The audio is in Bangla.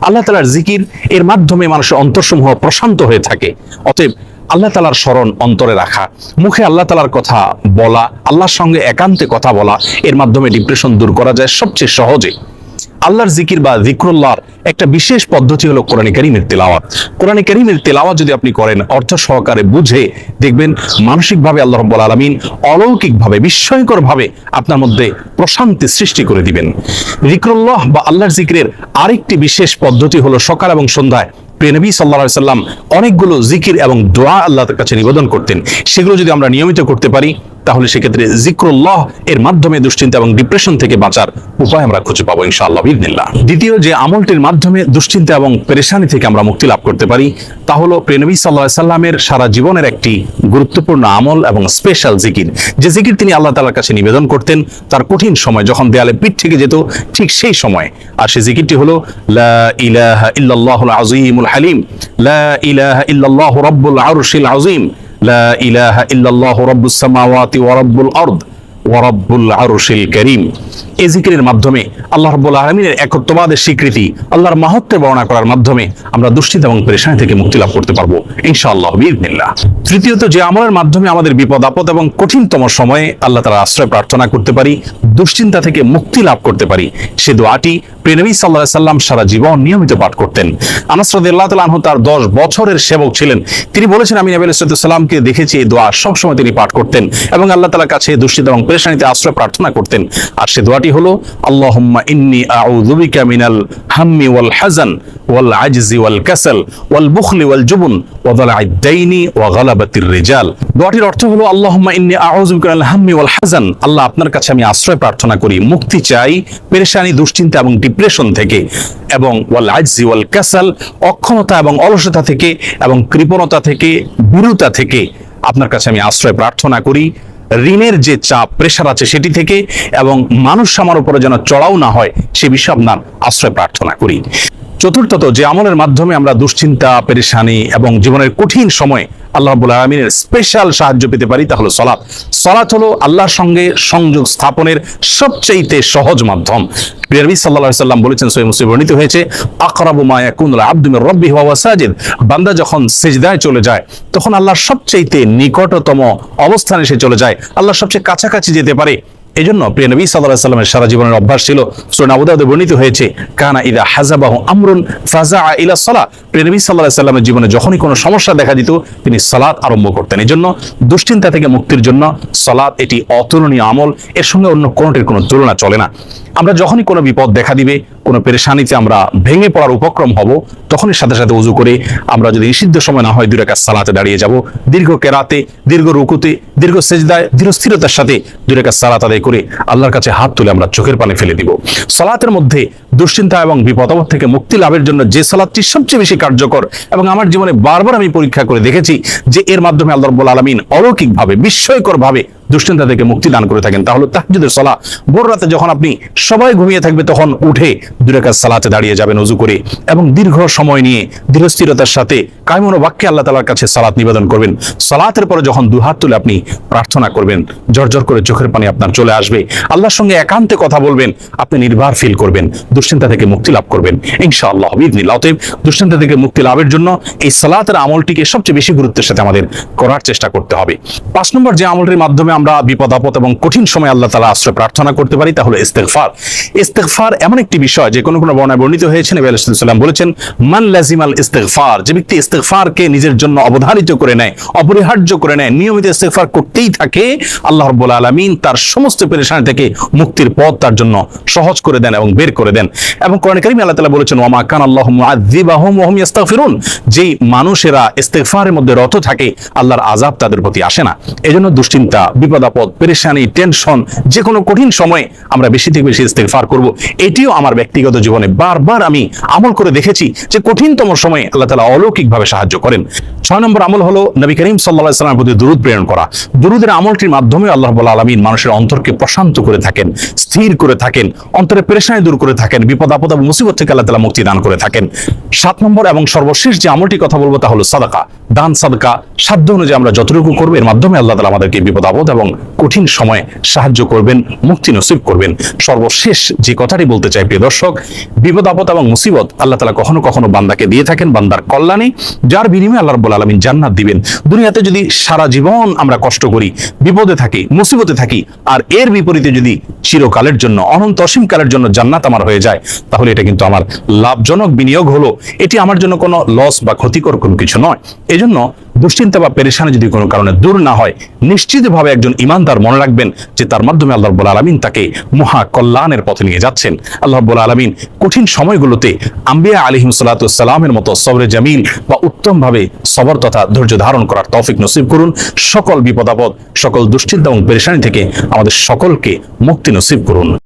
আল্লাহ তালার জিকির এর মাধ্যমে মানুষের অন্তরসমূহ প্রশান্ত হয়ে থাকে। অতএব আল্লাহ তালার স্মরণ অন্তরে রাখা, মুখে আল্লাহ তালার কথা বলা, আল্লাহর সঙ্গে একান্তে কথা বলা, এর মাধ্যমে ডিপ্রেশন দূর করা যায় সবচেয়ে সহজে। আল্লাহর জিকির বা জিক্রুল্লাহর একটা বিশেষ পদ্ধতি হলো কোরআন করিমের তেলাওয়াত। কোরআন করিমের তেলাওয়াত যদি আপনি করেন, অর্থ সহকারে বুঝে দেখবেন মানসিকভাবে আল্লাহ রব্বুল আলমিন অলৌকিকভাবে, বিস্ময়করভাবে আপনার মধ্যে প্রশান্তি সৃষ্টি করে দিবেন। জিক্রুল্লাহ বা আল্লাহর জিকিরের আরেকটি বিশেষ পদ্ধতি হলো সকাল এবং সন্ধ্যায় প্রিয়নবী সাল্লা সাল্লাম অনেকগুলো জিকির এবং দোয়া আল্লাহর কাছে নিবেদন করতেন। সেগুলো যদি আমরা নিয়মিত করতে পারি তাহলে সেক্ষেত্রে জিক্রুল্লাহ এর মাধ্যমে দুশ্চিন্তা এবং ডিপ্রেশন থেকে বাঁচার উপায় আমরা খুঁজে পাবো ইনশাআল্লাহ বিদিনিল্লাহ দ্বিতীয় যে আমলটির মাধ্যমে দুশ্চিন্তা এবং পেরেশানি থেকে আমরা মুক্তি লাভ করতে পারি, তা হলো প্রেনবী সাল্লাহ সাল্লামের সারা জীবনের একটি গুরুত্বপূর্ণ আমল এবং স্পেশাল জিকির যে জিকির তিনি আল্লাহ তালার কাছে নিবেদন করতেন, তার কঠিন সময় যখন দেয়ালে পিঠ থেকে যেত, ঠিক সেই সময়। আর সেই জিকিরটি হলো, লা ইলাহা ইল্লাল্লাহুল আযীমুল হালিম, লা ইলাহা ইল্লাল্লাহু রাব্বুল আরশিল মাধ্যমে আল্লাহ স্বীকৃতি, আল্লাহর বর্ণনা করার মাধ্যমে আমরা দুশ্চিত এবং পেরেশানি থেকে মুক্তি লাভ করতে পারব, ইনশাআল্লাহ তৃতীয়ত, যে আমলের মাধ্যমে আমাদের বিপদ, আপদ এবং কঠিনতম সময়ে আল্লাহ তাআলার আশ্রয় প্রার্থনা করতে পারি, দুশ্চিন্তা থেকে মুক্তি লাভ করতে পারি, সে দোয়াটি প্রেনবী সাল্লাহ সাল্লাম সারা জীবন নিয়মিত পাঠ করতেন। তার 10 বছরের সেবক ছিলেন। তিনি বলেছেন, আমি নবী দেখেছি এই দোয়া সবসময় তিনি পাঠ করতেন এবং আল্লাহ তাআলার কাছে এবং আশ্রয় প্রার্থনা করতেন। আর সে দোয়াটি হলো, আল্লাহুম্মা ইন্নী মিনাল হাম্মি ওয়াল হাজান ওয়াল আজজি ওয়াল কাসাল, ওয়াল বুখলি ওয়াল জুবন, ওয়া গালাবাতির দোয়াটির অর্থ হলো ইন্নী মিনাল হাম্মি ওয়াল হাজান আল্লাহ আপনার কাছে আমি আশ্রয় প্রার্থনা করি। মুক্তি চাই, পেরেশানি, দুশ্চিন্তা এবং ডিপ্রেশন থেকে এবং ওয়াল আজি ওয়াল ক্যাসাল অক্ষমতা এবং অলসতা থেকে এবং কৃপণতা থেকে বিরুতা থেকে আপনার কাছে আমি আশ্রয় প্রার্থনা করি। ঋণের যে চাপ প্রেশার আছে সেটি থেকে এবং মানুষ আমার উপরে যেন চড়াও না হয়, সে বিষয়ে আপনার আশ্রয় প্রার্থনা করি। চতুর্থত যে আমলের মাধ্যমে আমরা দুশ্চিন্তা, পেরেশানি এবং জীবনের কঠিন সময় আল্লাহ রাব্বুল আলামিনের স্পেশাল সাহায্য পেতে পারি, তা হলো সলাৎ। সলাৎ হলো আল্লাহর সঙ্গে সংযোগ স্থাপনের সবচাইতে সহজ মাধ্যম। সাল্লাল্লাহু আলাইহি সাল্লাম বলেছেন, সহিহ মুসলিম বর্ণিত হয়েছে, আকরাবু মায়া ইয়াকুনুল আবদু মির রাব্বিহি ওয়া সাজিদ। বান্দা যখন সিজদায় চলে যায়, তখন আল্লাহর সবচাইতে নিকটতম অবস্থানে সে চলে যায়। আল্লাহর সবচেয়ে কাছাকাছি যেতে পারে এই জন্য প্রিয় নবী সাল্লাহ সাল্লামের সারা জীবনের অভ্যাস ছিল সুরান আবুদাউদে বর্ণিত হয়েছে, কানা ইদা হাজাবাহু আমরুন ফাজা ইলা সালা প্রিয় নবী সাল্লাহ সাল্লামের জীবনে যখনই কোনো সমস্যা দেখা দিত, তিনি সালাত আরম্ভ করতেন। এই জন্য দুশ্চিন্তা থেকে মুক্তির জন্য সালাত এটি অতুলনীয় আমল, এর সঙ্গে অন্য কোনোটির কোনো তুলনা চলে না। আমরা যখনই কোনো বিপদ দেখা দিবে, কোনো পেরেশানিতে আমরা ভেঙে পড়ার উপক্রম হব, তখনই সাথে সাথে উজু করে আমরা যদি নিষিদ্ধ সময় না হয় দুই রেখা সালাতে দাঁড়িয়ে যাব। দীর্ঘ কেরাতে, দীর্ঘ রুকুতে, দীর্ঘ সেজদায় দৃঢ় স্থিরতার সাথে দুই রেখা সালাত আদায় করে আল্লাহর কাছে হাত তুলে আমরা চোখের পানি ফেলে দিব। সালাতের মধ্যে দুশ্চিন্তা এবং বিপদাবদ থেকে মুক্তি লাভের জন্য যে সালাদটি সবচেয়ে বেশি কার্যকর এবং আমার জীবনে বারবার আমি পরীক্ষা করে দেখেছি যে এর মাধ্যমে আল্লাহ রব্বুল আলমিন অলৌকিকভাবে, বিস্ময়করভাবে দুশ্চিন্তা থেকে মুক্তি দান করে থাকেন। তাহলে তাহজুদের সলা ভোর রাতে যখন আপনি সবাই ঘুমিয়ে থাকবে তখন উঠে দুরেকার সালাতে দাঁড়িয়ে যাবেন উজু করে এবং দীর্ঘ সময় নিয়ে দৃঢ়স্থিরতার সাথে কায়মন বাক্যে আল্লাহ তালার কাছে সালাত নিবেদন করবেন। সালাতের পরে যখন দুহাত তুলে আপনি প্রার্থনা করবেন জর্জর করে চোখের পানি আপনার চলে আসবে। আল্লাহর সঙ্গে একান্তে কথা বলবেন, আপনি নির্ভর ফিল করবেন, দুশ্চিন্তা থেকে মুক্তি লাভ করবেন। ইনশাআল্লাহ বিদিনিল্লাহ অতএব দুশ্চিন্তা থেকে মুক্তি লাভের জন্য এই সালাতের আমলটিকে সবচেয়ে বেশি গুরুত্বের সাথে আমাদের করার চেষ্টা করতে হবে। পাঁচ নম্বর যে আমলটির মাধ্যমে আমরা বিপদ, আপদ এবং কঠিন সময় আল্লাহ তালা আশ্রয় প্রার্থনা করতে পারি তাহলে ইস্তেগফার। ইস্তেগফার এমন একটি বিষয়, যে কোনো কোনো বর্ণায় বর্ণিত হয়েছে, নবী আলাইহিস বলেছেন, মান লাজিমাল ইস্তেগফার যে ব্যক্তি ইস্তেগফারকে নিজের জন্য অবধারিত করে নেয়, অপরিহার্য করে নেয়। নিয়মিত ইস্তেগফার করতেই থাকে। আল্লাহ রাব্বুল আলামিন তার সমস্ত পেরেশানি থেকে মুক্তির পথ তার জন্য সহজ করে দেন এবং বের করে দেন। এবং কোরআন কারীমে আল্লাহ তাআলা বলেছেন, ওয়া মা কান আল্লাহু মুআযযিবাহুম ওয়া হুম যেই মানুষেরা ইস্তেগফারের মধ্যে রত থাকে, আল্লাহর আযাব তাদের প্রতি আসে না। এজন্য দুশ্চিন্তা বিপদ আপদ পেরেশানি, টেনশন যে কোনো কঠিন সময়ে আমরা বেশি থেকে বেশি ইস্তেগফার করব। এটিও আমার ব্যক্তিগত জীবনে বারবার আমি আমল করে দেখেছি যে কঠিনতম সময়ে আল্লাহ তাআলা অলৌকিকভাবে সাহায্য করেন? ছয় নম্বর আমল হলো নবী করিম আলাইহি প্রতি দুরুদ প্রেরণ করা। দুরুদের আমলটির মাধ্যমে আল্লাহ আলামিন মানুষের অন্তরকে প্রশান্ত করে থাকেন, স্থির করে থাকেন, অন্তরে পেরেশানি দূর করে থাকেন, বিপদ আপদ এবং মুসিবত থেকে আল্লাহ তালা মুক্তি দান করে থাকেন। সাত নম্বর এবং সর্বশেষ যে আমলটি কথা বলব তা হলো সাদাকা। দান, সাদকা, সাধ্য অনুযায়ী আমরা যতটুকু করব, এর মাধ্যমে আল্লাহ তাআলা আমাদেরকে বিপদ আপদ এবং কঠিন সময়ে সাহায্য করবেন, মুক্তি নসিব করবেন। সর্বশেষ যে কথাটি বলতে চাই, প্রিয় দর্শক, বিপদ আপদ এবং মুসিবত আল্লাহ তাআলা কখনো কখনো বান্দাকে দিয়ে থাকেন, বান্দার কল্যাণে, যার বিনিময়ে আল্লাহ রাব্বুল আলামিন জান্নাত দিবেন। দুনিয়াতে যদি সারা জীবন আমরা কষ্ট করি, বিপদে থাকি, মুসিবতে থাকি, আর এর বিপরীতে যদি চিরকালের জন্য, অনন্ত অসীম কালের জন্য জান্নাত আমার হয়ে যায়, তাহলে এটা কিন্তু আমার লাভজনক বিনিয়োগ হলো। এটি আমার জন্য কোনো লস বা ক্ষতিকর কোনো কিছু নয়। এজন্য দুশ্চিন্তা বা পেরেশানি যদি কোনো কারণে দূর না হয়, নিশ্চিতভাবে একজন ইমানদার মনে রাখবেন যে তার মাধ্যমে আল্লাহ রব্বুল আলমিন তাকে মহা কল্যাণের পথে নিয়ে যাচ্ছেন। আল্লাহ রব্বুল আলমিন কঠিন সময়গুলোতে আম্বিয়া আলিহিম সাল্লাতামের মতো সবরে জামিল বা উত্তমভাবে সবর তথা ধৈর্য ধারণ করার তৌফিক নসিব করুন। সকল বিপদাপদ সকল দুশ্চিন্তা এবং পেরেশানি থেকে আমাদের সকলকে মুক্তি নসিব করুন।